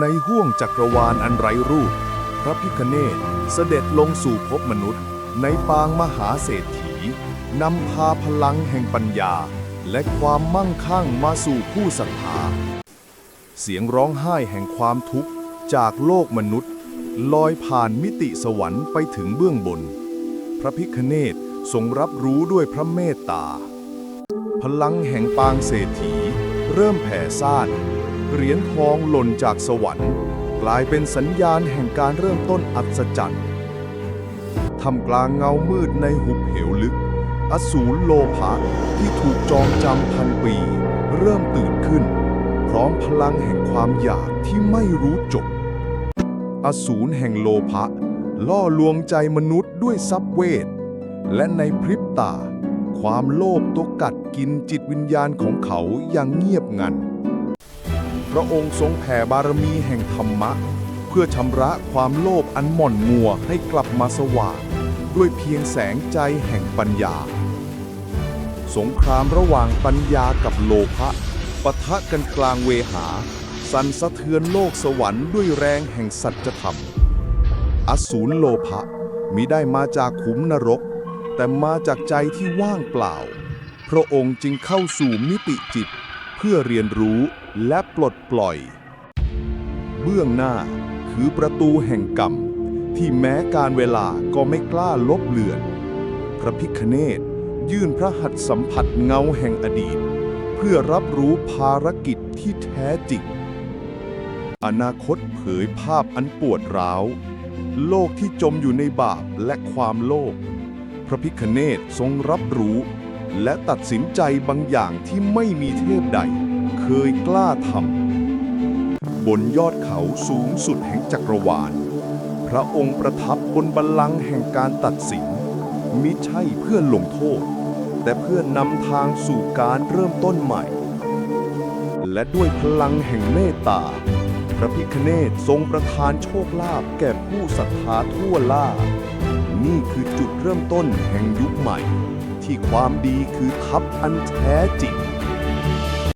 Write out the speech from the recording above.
ในห้วงจักรวาลอันไร้รูป พระพิคเนศเสด็จลงสู่ภพมนุษย์ ในปางมหาเศรษฐีนำพาพลังแห่งปัญญา และความมั่งคั่งมาสู่ผู้ศรัทธา เสียงร้องไห้แห่งความทุกข์จากโลกมนุษย์ ลอยผ่านมิติสวรรค์ไปถึงเบื้องบน พระพิคเนศทรงรับรู้ด้วยพระเมตตา พลังแห่งปางเศรษฐี เริ่มแผ่ซ่าน เหรียญทองหล่นจากสวรรค์ กลายเป็นสัญญาณแห่งการเริ่มต้นอัศจรรย์ทำกลางเงามืดในหุบเหวลึก อสูรโลภะที่ถูกจองจำพันปี เริ่มตื่นขึ้น พร้อมพลังแห่งความอยากที่ไม่รู้จบ อสูรแห่งโลภะล่อลวงใจมนุษย์ด้วยทรัพย์เวท และในพริบตา ความโลภตัวกัดกินจิตวิญญาณของเขาอย่างเงียบงัน ระองค์ทรงแผ่บารมีแห่งธรรมะ เพื่อชำระความโลภอันหม่อนมัวให้กลับมาสว่าง ด้วยเพียงแสงใจแห่งปัญญา สงครามระหว่างปัญญากับโลภะปะทะกันกลางเวหา สั่นสะเทือนโลกสวรรค์ด้วยแรงแห่งสัจธรรม อสูรโลภะมิได้มาจากขุมนรก แต่มาจากใจที่ว่างเปล่า พระองค์จึงเข้าสู่มิติจิต เพื่อเรียนรู้ และปลดปล่อย เบื้องหน้าคือประตูแห่งกรรม ที่แม้การเวลาก็ไม่กล้าลบเลือน พระพิคเนศยื่นพระหัตถ์สัมผัสเงาแห่งอดีต เพื่อรับรู้ภารกิจที่แท้จริง อนาคตเผยภาพอันปวดร้าว โลกที่จมอยู่ในบาปและความโลภพระพิคเนศทรงรับรู้ และตัดสินใจบางอย่างที่ไม่มีเทพใด เคยกล้าทำบนยอดเขาสูงสุดแห่งจักรวาล พระองค์ประทับบนบัลลังก์แห่งการตัดสิน มิใช่เพื่อลงโทษ แต่เพื่อนำทางสู่การเริ่มต้นใหม่ และด้วยพลังแห่งเมตตา พระพิคเนศทรงประทานโชคลาภแก่ผู้ศรัทธาทั่วล่า นี่คือจุดเริ่มต้นแห่งยุคใหม่ ที่ความดีคือทัพอันแท้จริง